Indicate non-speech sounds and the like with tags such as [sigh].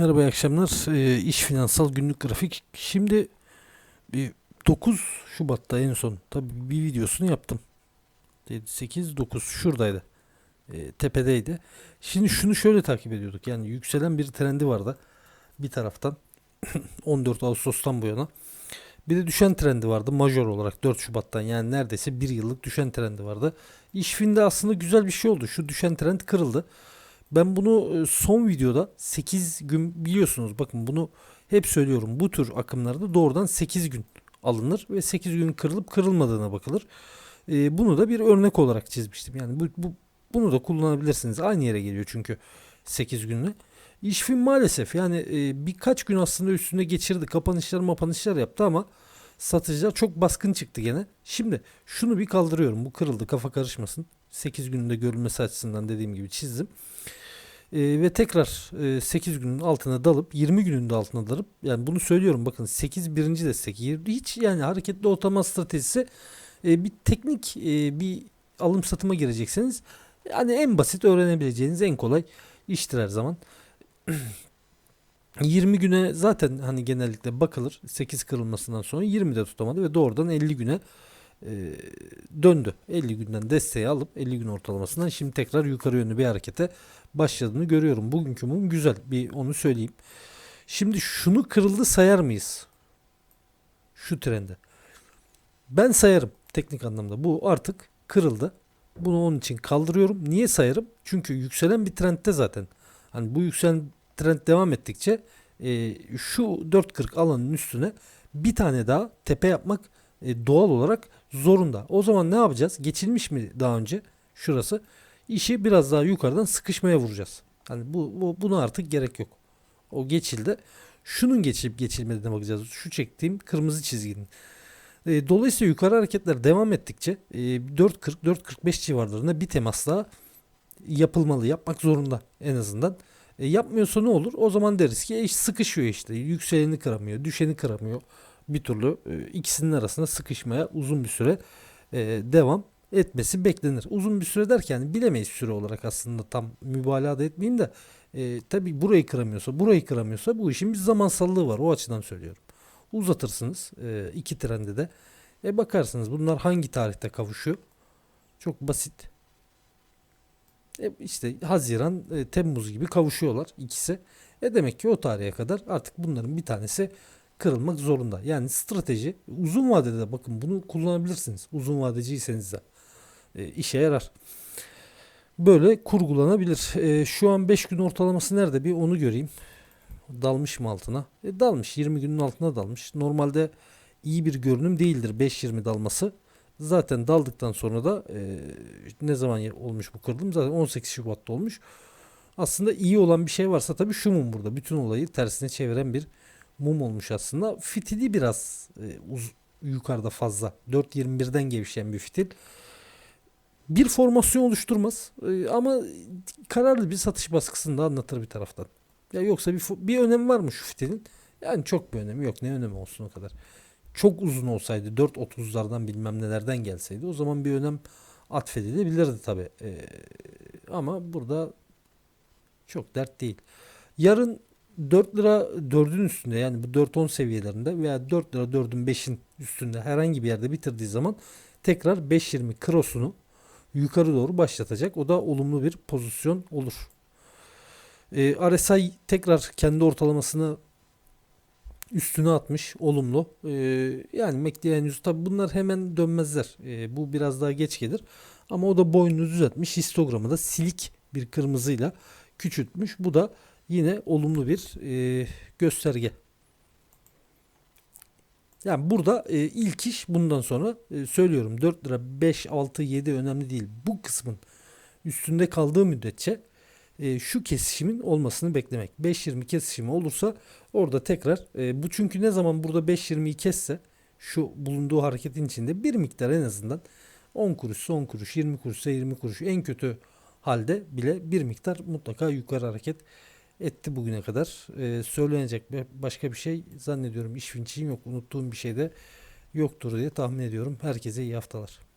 Merhaba, iyi akşamlar. Ee, İş Finansal Günlük Grafik. Şimdi bir 9 Şubat'ta en son tabii bir videosunu yaptım. 8 9 şuradaydı. Ee, tepedeydi. Şimdi şunu şöyle takip ediyorduk. Yani yükselen bir trendi vardı bir taraftan [coughs] 14 Ağustos'tan bu yana. Bir de düşen trendi vardı major olarak 4 Şubat'tan yani neredeyse bir yıllık düşen trendi vardı. İşfin'de aslında güzel bir şey oldu. Şu düşen trend kırıldı. Ben bunu e, son videoda 8 gün biliyorsunuz bakın bunu hep söylüyorum. Bu tür akımlarda doğrudan 8 gün alınır ve 8 gün kırılıp kırılmadığına bakılır. E, bunu da bir örnek olarak çizmiştim. Yani bu, bu bunu da kullanabilirsiniz. Aynı yere geliyor çünkü 8 günle. İşfin maalesef yani e, birkaç gün aslında üstünde geçirdi. Kapanışlar mapanışlar yaptı ama satıcılar çok baskın çıktı gene. Şimdi şunu bir kaldırıyorum. Bu kırıldı kafa karışmasın. 8 gününde görülmesi açısından dediğim gibi çizdim. E, ve tekrar e, 8 günün altına dalıp 20 günün de altına dalıp yani bunu söylüyorum bakın 8 birinci destek hiç yani hareketli ortalama stratejisi e, bir teknik e, bir alım satıma girecekseniz yani en basit öğrenebileceğiniz en kolay iştir her zaman. [clears throat] 20 güne zaten hani genellikle bakılır 8 kırılmasından sonra 20'de tutamadı ve doğrudan 50 güne e, döndü. 50 günden desteği alıp 50 gün ortalamasından şimdi tekrar yukarı yönlü bir harekete başladığını görüyorum. Bugünkü mum güzel bir onu söyleyeyim. Şimdi şunu kırıldı sayar mıyız? Şu trende. Ben sayarım teknik anlamda. Bu artık kırıldı. Bunu onun için kaldırıyorum. Niye sayarım? Çünkü yükselen bir trendte zaten. Hani bu yükselen trend devam ettikçe e, şu 4.40 alanın üstüne bir tane daha tepe yapmak e, doğal olarak zorunda. O zaman ne yapacağız? Geçilmiş mi daha önce şurası? İşi biraz daha yukarıdan sıkışmaya vuracağız. Hani bu, bu buna artık gerek yok. O geçildi. Şunun geçip geçilmediğine bakacağız. Şu çektiğim kırmızı çizginin. E, dolayısıyla yukarı hareketler devam ettikçe e, 4.40-4.45 civarlarında bir temas daha yapılmalı. Yapmak zorunda en azından. E, yapmıyorsa ne olur? O zaman deriz ki e, sıkışıyor işte. Yükseleni kıramıyor, düşeni kıramıyor bir türlü e, ikisinin arasında sıkışmaya uzun bir süre e, devam etmesi beklenir. Uzun bir süre derken bilemeyiz süre olarak aslında tam mübalağa da etmeyeyim de e, tabi burayı kıramıyorsa burayı kıramıyorsa bu işin bir zamansallığı var o açıdan söylüyorum. Uzatırsınız e, iki trende de e, bakarsınız bunlar hangi tarihte kavuşuyor. Çok basit. E, işte Haziran, e, Temmuz gibi kavuşuyorlar ikisi. E demek ki o tarihe kadar artık bunların bir tanesi kırılmak zorunda. Yani strateji uzun vadede de bakın bunu kullanabilirsiniz. Uzun vadeciyseniz de e, işe yarar. Böyle kurgulanabilir. E, şu an 5 gün ortalaması nerede bir onu göreyim. Dalmış mı altına? E, dalmış 20 günün altına dalmış. Normalde iyi bir görünüm değildir 5-20 dalması. Zaten daldıktan sonra da e, ne zaman olmuş bu kırılım? Zaten 18 Şubat'ta olmuş. Aslında iyi olan bir şey varsa tabii şu mum burada. Bütün olayı tersine çeviren bir mum olmuş aslında. Fitili biraz e, uz, yukarıda fazla. 4.21'den gevşeyen bir fitil. Bir formasyon oluşturmaz e, ama kararlı bir satış baskısını da anlatır bir taraftan. Ya yoksa bir bir önemi var mı şu fitilin? Yani çok bir önemi yok. Ne önemi olsun o kadar. Çok uzun olsaydı 4.30'lardan bilmem nelerden gelseydi o zaman bir önem atfedilebilirdi tabi. Ee, ama burada çok dert değil. Yarın 4 lira 4'ün üstünde yani bu 4-10 seviyelerinde veya 4 lira 4'ün 5'in üstünde herhangi bir yerde bitirdiği zaman tekrar 5.20 krosunu yukarı doğru başlatacak. O da olumlu bir pozisyon olur. E, RSI tekrar kendi ortalamasını üstüne atmış. Olumlu. E, yani MACD henüz tabi bunlar hemen dönmezler. E, bu biraz daha geç gelir. Ama o da boynunu düzeltmiş. Histogramı da silik bir kırmızıyla küçültmüş. Bu da yine olumlu bir e, gösterge. Yani burada e, ilk iş bundan sonra e, söylüyorum 4 lira 5 6 7 önemli değil. Bu kısmın üstünde kaldığı müddetçe e, şu kesişimin olmasını beklemek. 5.20 kesişimi olursa orada tekrar e, bu çünkü ne zaman burada 5.20'yi kesse şu bulunduğu hareketin içinde bir miktar en azından 10 kuruş 10 kuruş 20 kuruşsa 20 kuruş en kötü halde bile bir miktar mutlaka yukarı hareket etti bugüne kadar. Ee, söylenecek başka bir şey zannediyorum iş yok unuttuğum bir şey de yoktur diye tahmin ediyorum. Herkese iyi haftalar.